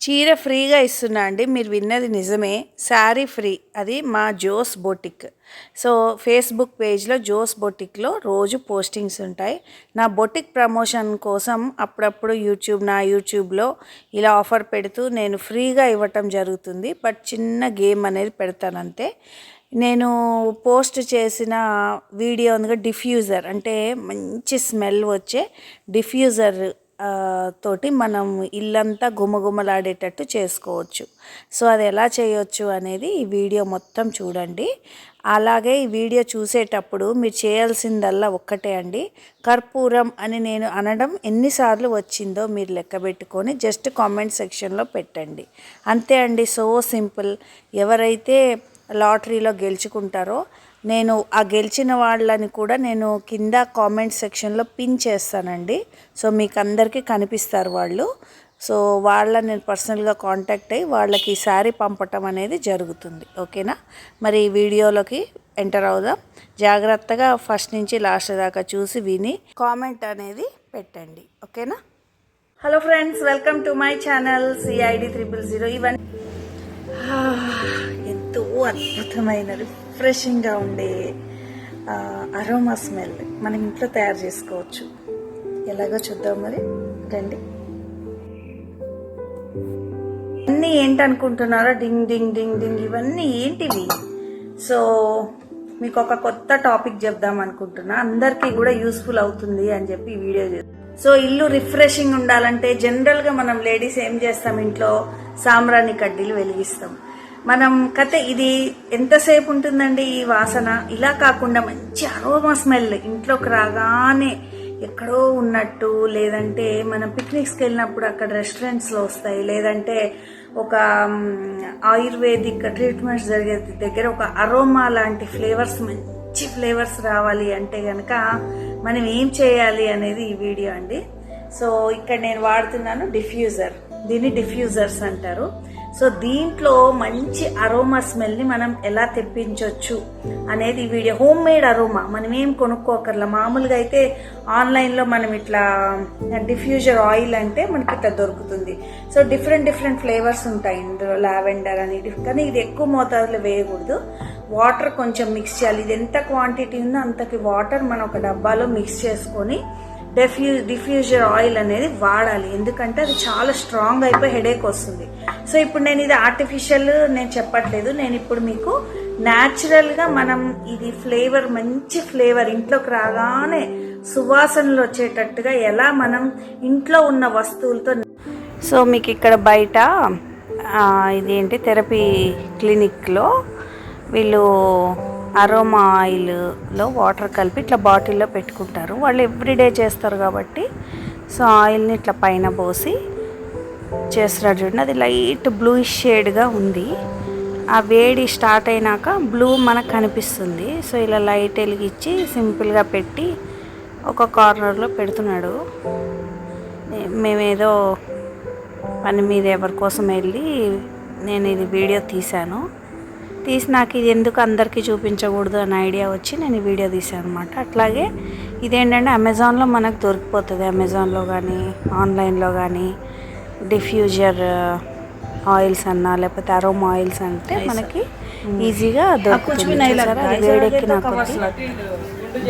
చీర ఫ్రీగా ఇస్తున్నా అండి. మీరు విన్నది నిజమే. శారీ ఫ్రీ. అది మా జోస్ బొటిక్. సో ఫేస్బుక్ పేజ్లో జోస్ బొటిక్లో రోజు పోస్టింగ్స్ ఉంటాయి. నా బొటిక్ ప్రమోషన్ కోసం అప్పుడప్పుడు యూట్యూబ్ నా యూట్యూబ్లో ఇలా ఆఫర్ పెడుతూ నేను ఫ్రీగా ఇవ్వటం జరుగుతుంది. బట్ చిన్న గేమ్ అనేది పెడతానంతే నేను పోస్ట్ చేసిన వీడియో ఉందిగా డిఫ్యూజర్ అంటే మంచి స్మెల్ వచ్చే డిఫ్యూజర్ తోటి మనం ఇల్లంతా గుమగుమలాడేటట్టు చేసుకోవచ్చు. సో అది ఎలా చేయొచ్చు అనేది ఈ వీడియో మొత్తం చూడండి. అలాగే ఈ వీడియో చూసేటప్పుడు మీరు చేయాల్సిందల్లా ఒక్కటే అండి. కర్పూరం అని నేను అనడం ఎన్నిసార్లు వచ్చిందో మీరు లెక్క పెట్టుకొని జస్ట్ కామెంట్ సెక్షన్లో పెట్టండి. అంతే అండి. So simple. ఎవరైతే లాటరీలో గెలుచుకుంటారో నేను ఆ గెలిచిన వాళ్ళని కూడా నేను కింద కామెంట్ సెక్షన్లో పిన్ చేస్తానండి. సో మీకు అందరికీ కనిపిస్తారు వాళ్ళు. సో వాళ్ళని నేను పర్సనల్గా కాంటాక్ట్ అయ్యి వాళ్ళకి ఈ శారీ పంపటం అనేది జరుగుతుంది. ఓకేనా? మరి ఈ వీడియోలోకి ఎంటర్ అవుదాం. జాగ్రత్తగా ఫస్ట్ నుంచి లాస్ట్ దాకా చూసి విని కామెంట్ అనేది పెట్టండి. ఓకేనా? Hello friends welcome to my channel CID triple zero ఇవన్నీ అద్భుతమైన రిఫ్రెషింగ్గా ఉండే అరోమా స్మెల్ మనం ఇంట్లో తయారు చేసుకోవచ్చు. ఎలాగో చూద్దాం మరి. రండి. అన్నీ ఏంటనుకుంటున్నారో? డింగ్ డింగ్ డింగ్ డింగ్. ఇవన్నీ ఏంటివి? సో మీకు ఒక కొత్త టాపిక్ చెప్దాం అనుకుంటున్నా. అందరికీ కూడా యూస్ఫుల్ అవుతుంది అని చెప్పి వీడియో చేస్తాను సో ఇల్లు రిఫ్రెషింగ్ ఉండాలంటే జనరల్గా మనం లేడీస్ ఏం చేస్తాం? ఇంట్లో సాంబ్రాణి కడ్డీలు వెలిగిస్తాం. మనం కథ ఇది ఎంతసేపు ఉంటుందండి ఈ వాసన? ఇలా కాకుండా మంచి అరోమా స్మెల్ ఇంట్లోకి రాగానే ఎక్కడో ఉన్నట్టు లేదంటే మనం పిక్నిక్స్కి వెళ్ళినప్పుడు అక్కడ రెస్టారెంట్స్లో వస్తాయి లేదంటే ఒక ఆయుర్వేదిక్ ట్రీట్మెంట్స్ జరిగే దగ్గర ఒక అరోమా లాంటి ఫ్లేవర్స్ మంచి ఫ్లేవర్స్ రావాలి అంటే కనుక మనం ఏం చేయాలి అనేది ఈ వీడియో అండి. సో ఇక్కడ నేను వాడుతున్నాను డిఫ్యూజర్. దీన్ని డిఫ్యూజర్స్ అంటారు. సో దీంట్లో మంచి అరోమా స్మెల్ని మనం ఎలా తెప్పించవచ్చు అనేది వీడియో. Home made aroma. మనం ఏం కొనుక్కోకర్లా? మామూలుగా అయితే ఆన్లైన్లో మనం ఇట్లా డిఫ్యూజర్ ఆయిల్ అంటే మనకి ఇట్లా దొరుకుతుంది. సో డిఫరెంట్ డిఫరెంట్ ఫ్లేవర్స్ ఉంటాయి. ఇందులో లావెండర్ అని కానీ ఇది ఎక్కువ మోతాదులో వేయకూడదు. వాటర్ కొంచెం మిక్స్ చేయాలి. ఇది ఎంత క్వాంటిటీ ఉందో అంతకి వాటర్ మనం ఒక డబ్బాలో మిక్స్ చేసుకొని డెఫ్యూ డిఫ్యూజర్ ఆయిల్ అనేది వాడాలి. ఎందుకంటే అది చాలా స్ట్రాంగ్ అయిపోయి హెడేక్ వస్తుంది. సో ఇప్పుడు నేను ఇది ఆర్టిఫిషియల్ నేను చెప్పట్లేదు. నేను ఇప్పుడు మీకు న్యాచురల్గా మనం ఇది ఫ్లేవర్ మంచి ఫ్లేవర్ ఇంట్లోకి రాగానే సువాసనలు వచ్చేటట్టుగా ఎలా మనం ఇంట్లో ఉన్న వస్తువులతో సో మీకు ఇక్కడ బయట ఇదేంటి థెరపీ క్లినిక్లో వీళ్ళు అరోమా ఆయిల్లో వాటర్ కలిపి ఇట్లా బాటిల్లో పెట్టుకుంటారు. వాళ్ళు ఎవ్రీడే చేస్తారు కాబట్టి సో ఆయిల్ని ఇట్లా పైన పోసి చేస్తున్నారు చూడండి. అది లైట్ బ్లూ షేడ్గా ఉంది. ఆ వేడి స్టార్ట్ అయినాక బ్లూ మనకు కనిపిస్తుంది. సో ఇలా లైట్ వెలిగించి సింపుల్గా పెట్టి ఒక కార్నర్లో పెడుతున్నాడు. మేమేదో పని మీద ఎవరి కోసం వెళ్ళి నేను ఇది వీడియో తీశాను. తీసి నాకు ఇది ఎందుకు అందరికీ చూపించకూడదు అనే ఐడియా వచ్చి నేను వీడియో తీశాను అనమాట అట్లాగే ఇదేంటంటే అమెజాన్లో మనకు దొరికిపోతుంది. అమెజాన్లో కానీ ఆన్లైన్లో కానీ డిఫ్యూజర్ ఆయిల్స్ అన్నా లేకపోతే అరోమా ఆయిల్స్ అంటే మనకి ఈజీగా దొరుకుతుంది. వేడెక్కిన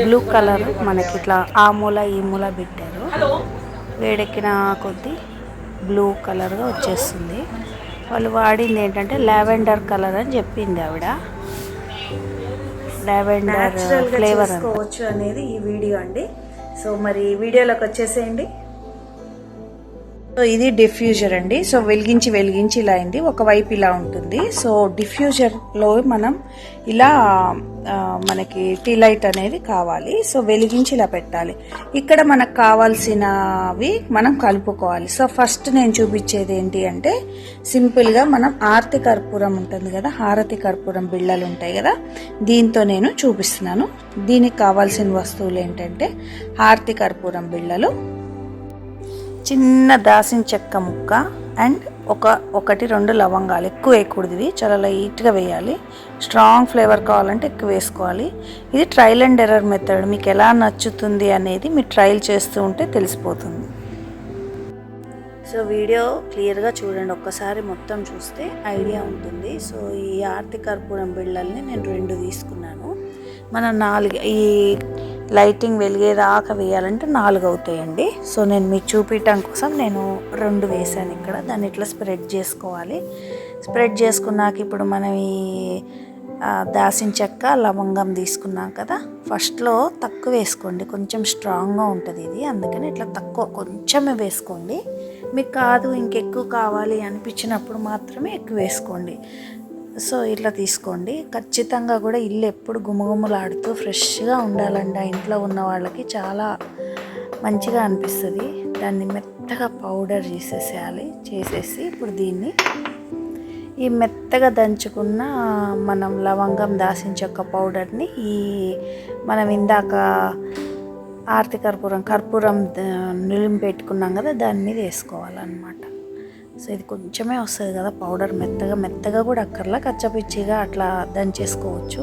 బ్లూ కలర్ మనకి ఇట్లా ఆ మూల ఈ మూల పెట్టారు. వేడెక్కిన కొద్దీ బ్లూ కలర్గా వచ్చేస్తుంది. వాళ్ళు వాడింది ఏంటంటే లావెండర్ కలర్ అని చెప్పింది ఆవిడ. లావెండర్ ఫ్లేవర్ అనేది ఈ వీడియో అండి. సో మరి వీడియోలోకి వచ్చేసేయండి. సో ఇది డిఫ్యూజర్ అండి. సో వెలిగించి వెలిగించి ఇలా అయింది. ఒకవైపు ఇలా ఉంటుంది. సో డిఫ్యూజర్లో మనం ఇలా మనకి టీ లైట్ అనేది కావాలి. సో వెలిగించి ఇలా పెట్టాలి. ఇక్కడ మనకు కావాల్సినవి మనం కలుపుకోవాలి. సో ఫస్ట్ నేను చూపించేది ఏంటి అంటే సింపుల్గా మనం ఆరతి కర్పూరం ఉంటుంది కదా హారతి కర్పూరం బిళ్ళలు ఉంటాయి కదా దీంతో నేను చూపిస్తున్నాను. దీనికి కావాల్సిన వస్తువులు ఏంటంటే హారతి కర్పూరం బిళ్ళలు చిన్న దాసిన చెక్క ముక్క అండ్ ఒక ఒకటి రెండు లవంగాలు. ఎక్కువ వేయకూడదు ఇవి. చాలా లైట్గా వేయాలి. స్ట్రాంగ్ ఫ్లేవర్ కావాలంటే ఎక్కువ వేసుకోవాలి. ఇది ట్రయల్ అండ్ ఎర్రర్ మెథడ్ మీకు ఎలా నచ్చుతుంది అనేది మీరు ట్రయల్ చేస్తూ ఉంటే తెలిసిపోతుంది. సో వీడియో క్లియర్గా చూడండి. ఒక్కసారి మొత్తం చూస్తే ఐడియా ఉంటుంది. సో ఈ ఆర్తి కర్పూరం బిళ్ళల్ని నేను రెండు తీసుకున్నాను. మనం నాలుగు ఈ లైటింగ్ వెలిగేదాకా వేయాలంటే నాలుగు అవుతాయండి సో నేను మీకు చూపించడం కోసం నేను రెండు వేసాను ఇక్కడ. దాన్ని ఇట్లా స్ప్రెడ్ చేసుకోవాలి. స్ప్రెడ్ చేసుకున్నాక ఇప్పుడు మనం ఈ దాసిన చెక్క లవంగం తీసుకున్నాం కదా. ఫస్ట్లో తక్కువ వేసుకోండి. కొంచెం స్ట్రాంగ్గా ఉంటుంది ఇది. అందుకని ఇట్లా తక్కువ కొంచెమే వేసుకోండి. మీకు కాదు ఇంకెక్కువ కావాలి అనిపించినప్పుడు మాత్రమే ఎక్కువ వేసుకోండి. సో ఇట్లా తీసుకోండి. ఖచ్చితంగా కూడా ఇల్లు ఎప్పుడు గుమగుమలాడుతూ ఫ్రెష్గా ఉండాలండి. ఆ ఇంట్లో ఉన్న వాళ్ళకి చాలా మంచిగా అనిపిస్తుంది. దాన్ని మెత్తగా పౌడర్ చేసేసేయాలి. చేసేసి ఇప్పుడు దీన్ని ఈ మెత్తగా దంచుకున్న మనం లవంగం దాసిన చెక్క పౌడర్ని ఈ మనం ఇందాక ఆర్తి కర్పూరం కర్పూరం ద- నిలిమి పెట్టుకున్నాం కదా దాని మీద వేసుకోవాలన్నమాట. సో ఇది కొంచెమే వస్తుంది కదా పౌడర్ మెత్తగా మెత్తగా కూడా అక్కర్లా కచ్చపిచ్చిగా అట్లా దంచేసుకోవచ్చు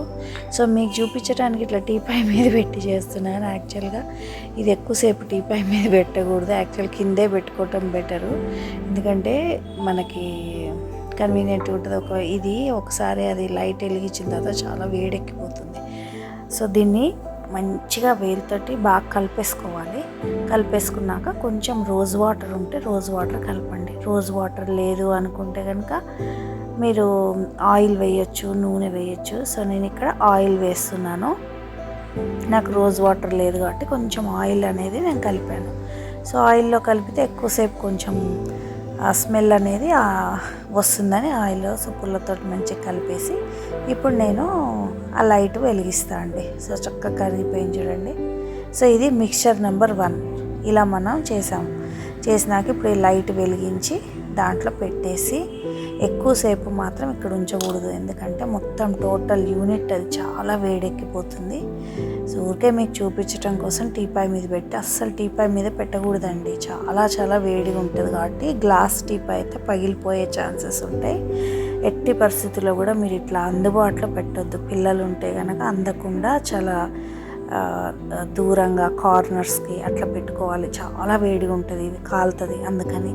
సో మీకు చూపించడానికి ఇట్లా టీపాయ్ మీద పెట్టి చేస్తున్నాను యాక్చువల్గా. ఇది ఎక్కువసేపు టీపాయ్ మీద పెట్టకూడదు యాక్చువల్ కిందే పెట్టుకోవటం బెటరు. ఎందుకంటే మనకి కన్వీనియంట్ ఉంటుంది. ఒక ఇది ఒకసారి అది లైట్ వెలిగించిన తర్వాత చాలా వేడెక్కిపోతుంది. సో దీన్ని మంచిగా వేలుతోటి బాగా కలిపేసుకోవాలి. కలిపేసుకున్నాక కొంచెం రోజ్ వాటర్ ఉంటే రోజ్ వాటర్ కలపండి. రోజ్ వాటర్ లేదు అనుకుంటే కనుక మీరు ఆయిల్ వేయొచ్చు నూనె వేయొచ్చు. సో నేను ఇక్కడ ఆయిల్ వేస్తున్నాను. నాకు రోజ్ వాటర్ లేదు కాబట్టి కొంచెం ఆయిల్ అనేది నేను కలిపాను. సో ఆయిల్లో కలిపితే ఎక్కువసేపు కొంచెం ఆ స్మెల్ అనేది వస్తుందని ఆయిల్ సో పుల్లతో మంచిగా కలిపేసి ఇప్పుడు నేను ఆ లైట్ వెలిగిస్తా అండి. సో చక్కగా కరిగిపోయింది చూడండి. సో ఇది మిక్చర్ నెంబర్ వన్. ఇలా మనం చేసాం. చేసినాక ఇప్పుడు ఈ లైట్ వెలిగించి దాంట్లో పెట్టేసి ఎక్కువసేపు మాత్రం ఇక్కడ ఉంచకూడదు. ఎందుకంటే మొత్తం టోటల్ యూనిట్ అది చాలా వేడెక్కిపోతుంది. సో ఊరికే మీకు చూపించడం కోసం టీపాయ్ మీద పెట్టి అస్సలు టీపాయ్ మీద పెట్టకూడదండి. చాలా చాలా వేడిగా ఉంటుంది కాబట్టి గ్లాస్ టీపాయ్ అయితే పగిలిపోయే ఛాన్సెస్ ఉంటాయి. ఎట్టి పరిస్థితుల్లో కూడా మీరు ఇట్లా అందుబాటులో పెట్టొద్దు. పిల్లలు ఉంటే కనుక అందకుండా చాలా దూరంగా కార్నర్స్కి అట్లా పెట్టుకోవాలి. చాలా వేడిగా ఉంటుంది ఇది కాలుతుంది అందుకని.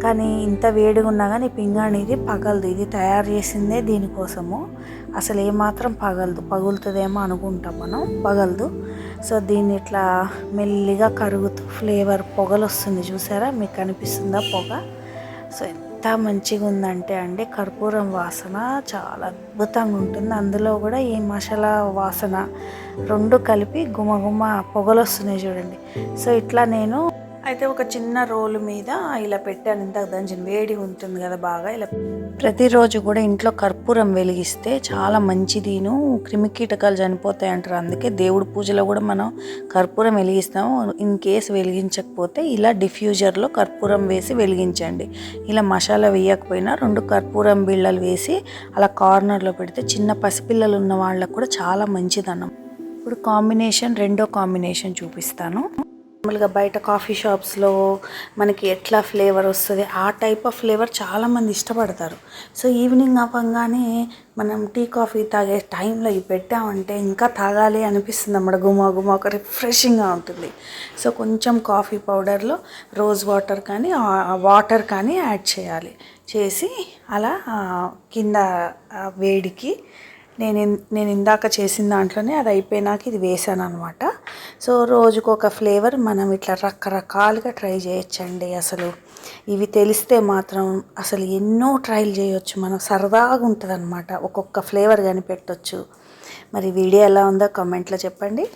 కానీ ఇంత వేడిగా ఉన్నా కానీ పింగాణి ఇది పగలదు. ఇది తయారు చేసిందే దీనికోసము. అసలు ఏమాత్రం పగలదు. పగులుతుందేమో అనుకుంటాం మనం. పగలదు. సో దీన్ని ఇట్లా మెల్లిగా కరుగుతూ ఫ్లేవర్ పొగలు వస్తుంది చూసారా? మీకు కనిపిస్తుందా పొగ? సో ఎంత మంచిగా ఉందంటే అండి కర్పూరం వాసన చాలా అద్భుతంగా ఉంటుంది అందులో కూడా ఈ మసాలా వాసన రెండు కలిపి గుమగుమ పొగలు వస్తున్నాయి చూడండి. సో ఇట్లా నేను అయితే ఒక చిన్న రోలు మీద ఇలా పెట్టాను. ఇంత దంచిన వేడి ఉంటుంది కదా బాగా. ఇలా ప్రతిరోజు కూడా ఇంట్లో కర్పూరం వెలిగిస్తే చాలా మంచిదిను క్రిమి కీటకాలు చనిపోతాయి అంటారు. అందుకే దేవుడి పూజలో కూడా మనం కర్పూరం వెలిగిస్తాము. ఇన్ కేస్ వెలిగించకపోతే ఇలా డిఫ్యూజర్లో కర్పూరం వేసి వెలిగించండి. ఇలా మసాలా వేయకపోయినా రెండు కర్పూరం బిళ్ళలు వేసి అలా కార్నర్లో పెడితే చిన్న పసిపిల్లలు ఉన్న వాళ్ళకు కూడా చాలా మంచిదన్నం. ఇప్పుడు కాంబినేషన్ రెండో కాంబినేషన్ చూపిస్తాను. మామూలుగా బయట కాఫీ షాప్స్లో మనకి ఎట్లా ఫ్లేవర్ వస్తుంది ఆ టైప్ ఆఫ్ ఫ్లేవర్ చాలామంది ఇష్టపడతారు. సో ఈవినింగ్ అవ్వగానే మనం టీ కాఫీ తాగే టైంలో ఇవి పెట్టామంటే ఇంకా తాగాలి అనిపిస్తుంది అన్నమాట. గుమా గుమా ఒక రిఫ్రెషింగ్గా ఉంటుంది. సో కొంచెం కాఫీ పౌడర్లో రోజ్ వాటర్ కానీ వాటర్ కానీ యాడ్ చేయాలి. చేసి అలా కింద వేడికి నేను నేను ఇందాక చేసిన దాంట్లోనే అది అయిపోయినాక ఇది వేసాను అనమాట సో రోజుకు ఒక ఫ్లేవర్ మనం ఇట్లా రకరకాలుగా ట్రై చేయొచ్చండి అసలు. ఇవి తెలిస్తే మాత్రం అసలు ఎన్నో ట్రైల్ చేయొచ్చు. మనం సరదాగా ఉంటుంది అనమాట ఒక్కొక్క ఫ్లేవర్ కనిపెట్టొచ్చు మరి వీడియో ఎలా ఉందో కామెంట్లో చెప్పండి.